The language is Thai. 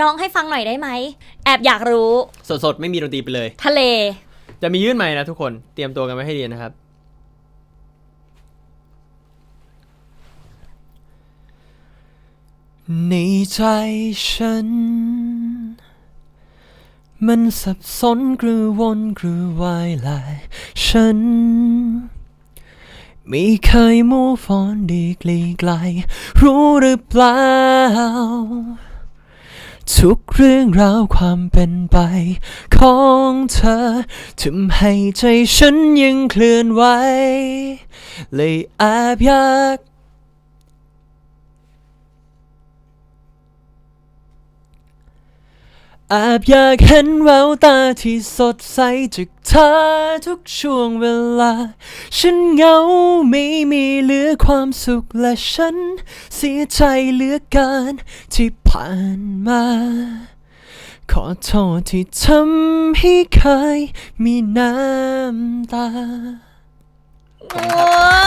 ร้องให้ฟังหน่อยได้ไหม แอบอยากรู้ สดๆ ไม่มีดนตรีไปเลย ทะเล จะมียื่นใหม่นะทุกคน เตรียมตัวกันไว้ให้ดีนะครับ ในใจฉัน มันสับสนกระวนกระวายหลายฉันไม่เคยมูฟอนดีกลีไกล รู้หรือเปล่า ทุกเรื่องราวความเป็นไป ของเธอทำให้ใจฉันยังเคลื่อนไหวเลยแอบอยาก แอบอยากเห็นแววตาที่สดใสจากเธอทุกช่วงเวลา ฉันเหงาไม่มีเหลือความสุขและฉัน เสียใจเหลือเกินที่ผ่านมา ขอโทษที่ทำให้เคยมีน้ำตา โอ้